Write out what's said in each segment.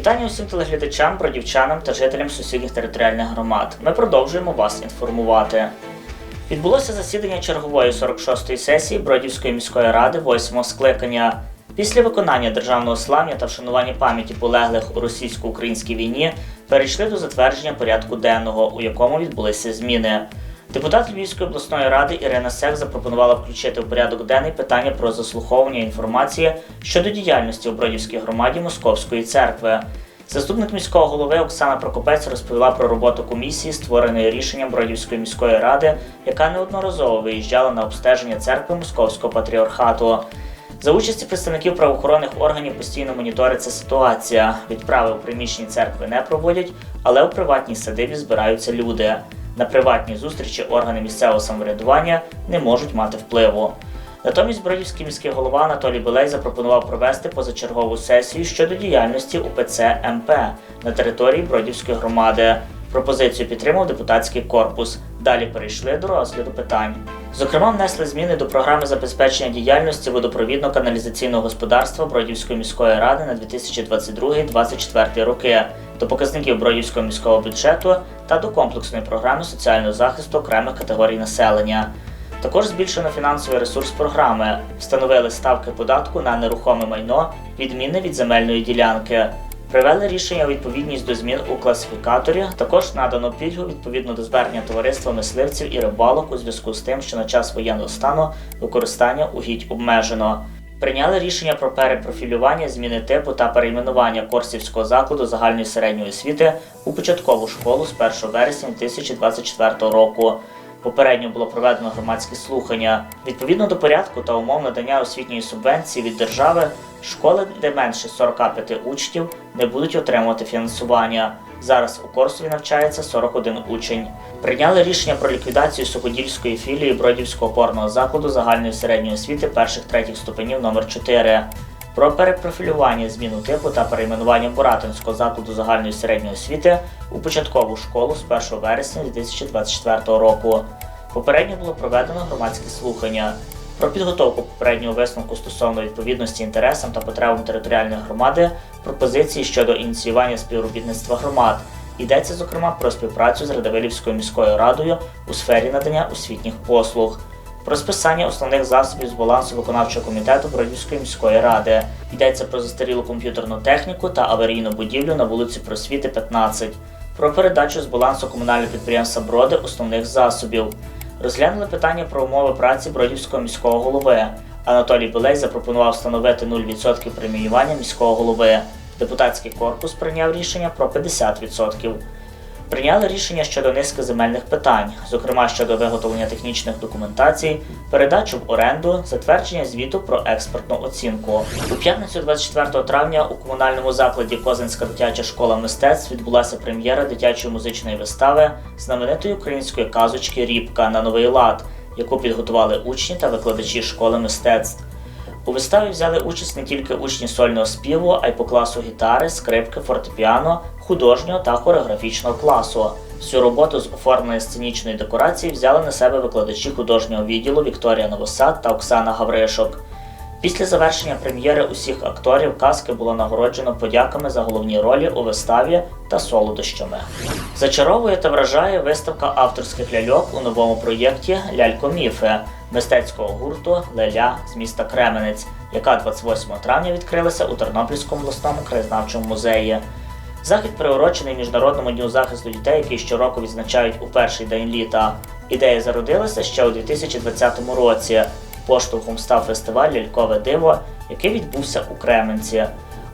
Вітання усім телеглядачам, бродівчанам та жителям сусідніх територіальних громад. Ми продовжуємо вас інформувати. Відбулося засідання чергової 46-ї сесії Бродівської міської ради 8 скликання. Після виконання державного слав'я та вшанування пам'яті полеглих у російсько-українській війні перейшли до затвердження порядку денного, у якому відбулися зміни. Депутат Львівської обласної ради Ірина Сех запропонувала включити в порядок денний питання про заслуховування інформації щодо діяльності у Бродівській громаді Московської церкви. Заступник міського голови Оксана Прокопець розповіла про роботу комісії, створеної рішенням Бродівської міської ради, яка неодноразово виїжджала на обстеження церкви Московського патріархату. За участі представників правоохоронних органів постійно моніториться ситуація. Відправи у приміщенні церкви не проводять, але у приватній садибі збираються люди. На приватні зустрічі органи місцевого самоврядування не можуть мати впливу. Натомість Бродівський міський голова Анатолій Білей запропонував провести позачергову сесію щодо діяльності УПЦ МП на території Бродівської громади. Пропозицію підтримав депутатський корпус. Далі перейшли до розгляду питань. Зокрема, внесли зміни до програми забезпечення діяльності водопровідно-каналізаційного господарства Бродівської міської ради на 2022-2024 роки, до показників Бродівського міського бюджету та до комплексної програми соціального захисту окремих категорій населення. Також збільшено фінансовий ресурс програми, встановили ставки податку на нерухоме майно, відмінне від земельної ділянки. Привели рішення відповідність до змін у класифікаторі. Також надано пільгу відповідно до звернення товариства мисливців і рибалок у зв'язку з тим, що на час воєнного стану використання угідь обмежено. Прийняли рішення про перепрофілювання, зміни типу та перейменування Корсівського закладу загальної середньої освіти у початкову школу з 1 вересня 2024 року. Попередньо було проведено громадські слухання. Відповідно до порядку та умов надання освітньої субвенції від держави, школи, де менше 45 учнів, не будуть отримувати фінансування. Зараз у Корсові навчається 41 учень. Прийняли рішення про ліквідацію Суходільської філії Бродівського опорного закладу загальної середньої освіти перших третіх ступенів номер 4 про перепрофілювання, зміну типу та перейменування Буратинського закладу загальної середньої освіти у початкову школу з 1 вересня 2024 року. Попередньо було проведено громадські слухання про підготовку попереднього висновку стосовно відповідності інтересам та потребам територіальної громади, пропозиції щодо ініціювання співробітництва громад. Йдеться зокрема про співпрацю з Радивилівською міською радою у сфері надання освітніх послуг про списання основних засобів з балансу виконавчого комітету Бродівської міської ради. Йдеться про застарілу комп'ютерну техніку та аварійну будівлю на вулиці Просвіти 15, про передачу з балансу комунального підприємства Броди основних засобів. Розглянули питання про умови праці Бродівського міського голови. Анатолій Білей запропонував встановити 0% преміювання міського голови. Депутатський корпус прийняв рішення про 50%. Прийняли рішення щодо низки земельних питань, зокрема щодо виготовлення технічних документацій, передачу в оренду, затвердження звіту про експертну оцінку. У п'ятницю 24 травня у комунальному закладі Козинська дитяча школа мистецтв відбулася прем'єра дитячої музичної вистави знаменитої української казочки Рібка на новий лад, яку підготували учні та викладачі школи мистецтв. У виставі взяли участь не тільки учні сольного співу, а й по класу гітари, скрипки, фортепіано, художнього та хореографічного класу. Всю роботу з оформлення сценічної декорації взяли на себе викладачі художнього відділу Вікторія Новосад та Оксана Гавришок. Після завершення прем'єри усіх акторів казки було нагороджено подяками за головні ролі у виставі та солодощами. Зачаровує та вражає виставка авторських ляльок у новому проєкті Лялько-міфи мистецького гурту Леля з міста Кременець, яка 28 травня відкрилася у Тернопільському обласному краєзнавчому музеї. Захід приурочений Міжнародному дню захисту дітей, який щороку відзначають у перший день літа. Ідея зародилася ще у 2020 році. Поштовхом став фестиваль Лялькове диво, який відбувся у Кременці.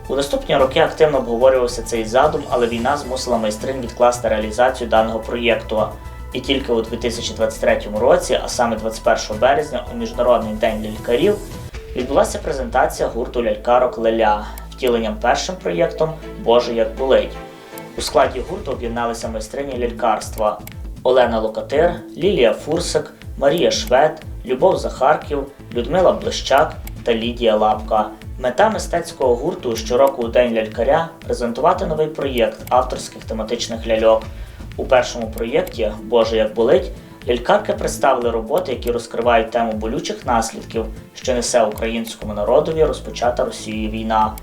У наступні роки активно обговорювався цей задум, але війна змусила майстринь відкласти реалізацію даного проєкту. І тільки у 2023 році, а саме 21 березня, у Міжнародний день лялькарів, відбулася презентація гурту лялькарок Леля втіленням першим проєктом Боже як болить. У складі гурту об'єдналися майстрині лялькарства Олена Локатир, Лілія Фурсик, Марія Швед, Любов Захарків, Людмила Блищак та Лідія Лапка. Мета мистецького гурту щороку у День лялькаря презентувати новий проєкт авторських тематичних ляльок. У першому проєкті Боже як болить лялькарки представили роботи, які розкривають тему болючих наслідків, що несе українському народові розпочата Росією війна.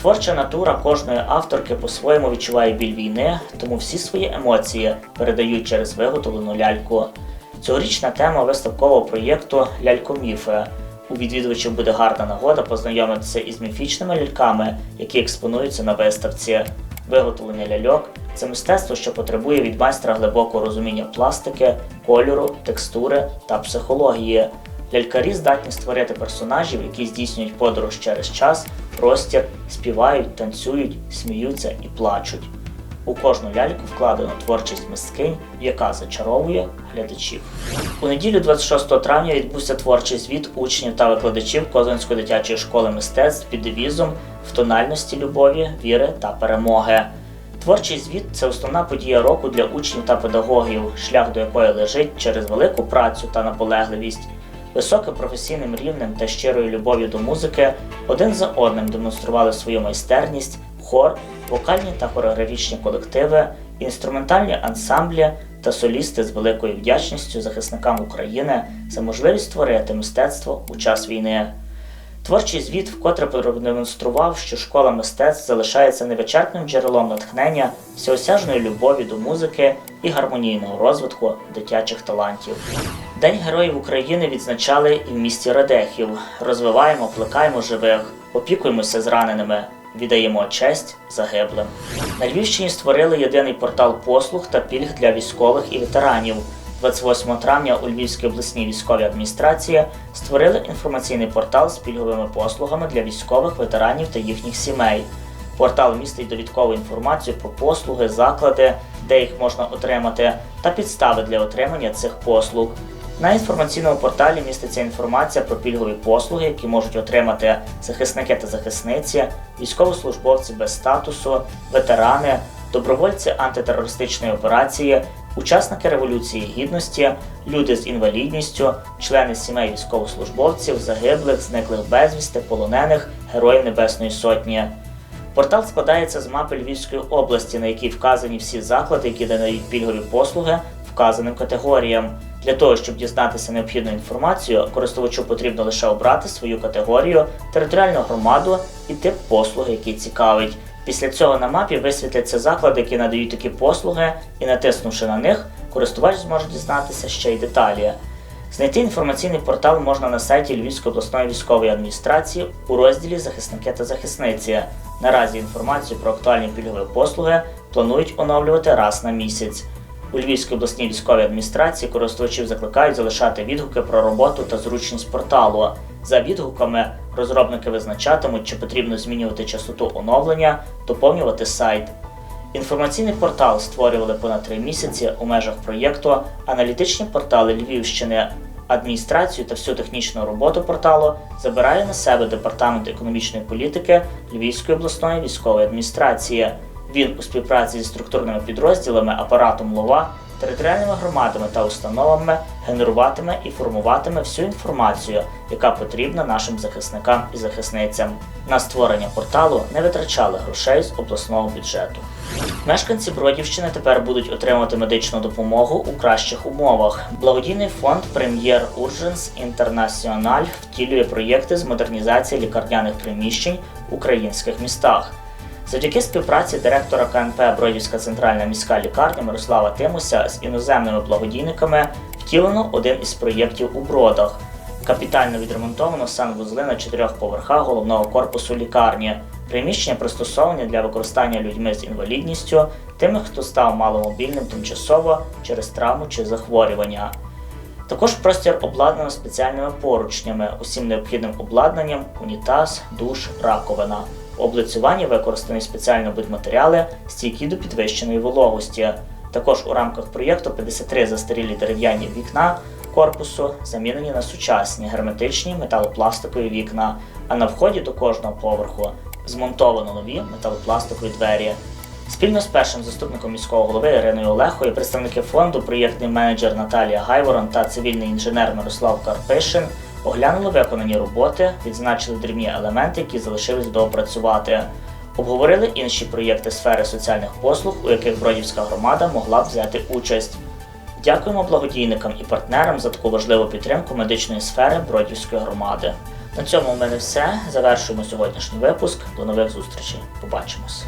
Творча натура кожної авторки по-своєму відчуває біль війни, тому всі свої емоції передають через виготовлену ляльку. Цьогорічна тема виставкового проєкту Лялькоміфи. У відвідувачів буде гарна нагода познайомитися із міфічними ляльками, які експонуються на виставці. Виготовлення ляльок це мистецтво, що потребує від майстра глибокого розуміння пластики, кольору, текстури та психології. Лялькарі здатні створити персонажів, які здійснюють подорож через час, простір, співають, танцюють, сміються і плачуть. У кожну ляльку вкладено творчість мисткинь, яка зачаровує глядачів. У неділю 26 травня відбувся творчий звіт учнів та викладачів Козанської дитячої школи мистецтв під девізом в тональності любові, віри та перемоги. Творчий звіт це основна подія року для учнів та педагогів, шлях до якої лежить через велику працю та наполегливість. Високим професійним рівнем та щирою любов'ю до музики один за одним демонстрували свою майстерність, хор, вокальні та хореографічні колективи, інструментальні ансамблі та солісти з великою вдячністю захисникам України за можливість створити мистецтво у час війни. Творчий звіт вкотре продемонстрував, що школа мистецтв залишається невичерпним джерелом натхнення, всеосяжної любові до музики і гармонійного розвитку дитячих талантів. День Героїв України відзначали і в місті Радехів. Розвиваємо, плекаємо живих, опікуємося зраненими, віддаємо честь загиблим. На Львівщині створили єдиний портал послуг та пільг для військових і ветеранів. 28 травня у Львівській обласній військовій адміністрації створили інформаційний портал з пільговими послугами для військових ветеранів та їхніх сімей. Портал містить довідкову інформацію про послуги, заклади, де їх можна отримати, та підстави для отримання цих послуг. На інформаційному порталі міститься інформація про пільгові послуги, які можуть отримати захисники та захисниці, військовослужбовці без статусу, ветерани, добровольці антитерористичної операції, учасники Революції Гідності, люди з інвалідністю, члени сімей військовослужбовців, загиблих, зниклих безвісти, полонених, героїв Небесної Сотні. Портал складається з мапи Львівської області, на якій вказані всі заклади, які надають пільгові послуги вказаним категоріям. Для того, щоб дізнатися необхідну інформацію, користувачу потрібно лише обрати свою категорію, територіальну громаду і тип послуги, який цікавить. Після цього на мапі висвітляться заклади, які надають такі послуги, і натиснувши на них, користувач зможе дізнатися ще й деталі. Знайти інформаційний портал можна на сайті Львівської обласної військової адміністрації у розділі Захисники та захисниці. Наразі інформацію про актуальні пільгові послуги планують оновлювати раз на місяць. У Львівській обласній військовій адміністрації користувачів закликають залишати відгуки про роботу та зручність порталу. За відгуками розробники визначатимуть, чи потрібно змінювати частоту оновлення, доповнювати сайт. Інформаційний портал створювали понад три місяці у межах проєкту Аналітичні портали Львівщини. Адміністрацію та всю технічну роботу порталу забирає на себе департамент економічної політики Львівської обласної військової адміністрації. Він у співпраці зі структурними підрозділами апаратом ЛОВА, територіальними громадами та установами генеруватиме і формуватиме всю інформацію, яка потрібна нашим захисникам і захисницям. На створення порталу не витрачали грошей з обласного бюджету. Мешканці Бродівщини тепер будуть отримувати медичну допомогу у кращих умовах. Благодійний фонд Прем'єр Урженс Інтернаціональ втілює проєкти з модернізації лікарняних приміщень в українських містах. Завдяки співпраці директора КНП Бродівська центральна міська лікарня Мирослава Тимуся з іноземними благодійниками втілено один із проєктів у бродах. Капітально відремонтовано санвузли на чотирьох поверхах головного корпусу лікарні. Приміщення пристосовані для використання людьми з інвалідністю, тими, хто став маломобільним тимчасово через травму чи захворювання. Також простір обладнано спеціальними поручнями, усім необхідним обладнанням, унітаз, душ, раковина. У облицюванні використані спеціально будматеріали, стійкі до підвищеної вологості. Також у рамках проєкту 53 застарілі дерев'яні вікна корпусу замінені на сучасні герметичні металопластикові вікна, а на вході до кожного поверху змонтовано нові металопластикові двері. Спільно з першим заступником міського голови Іриною Олехою, представники фонду, проєктний менеджер Наталія Гайворон та цивільний інженер Мирослав Карпишин оглянули виконані роботи, відзначили дрібні елементи, які залишились доопрацювати. Обговорили інші проєкти сфери соціальних послуг, у яких Бродівська громада могла б взяти участь. Дякуємо благодійникам і партнерам за таку важливу підтримку медичної сфери Бродівської громади. На цьому в мене все. Завершуємо сьогоднішній випуск. До нових зустрічей. Побачимось.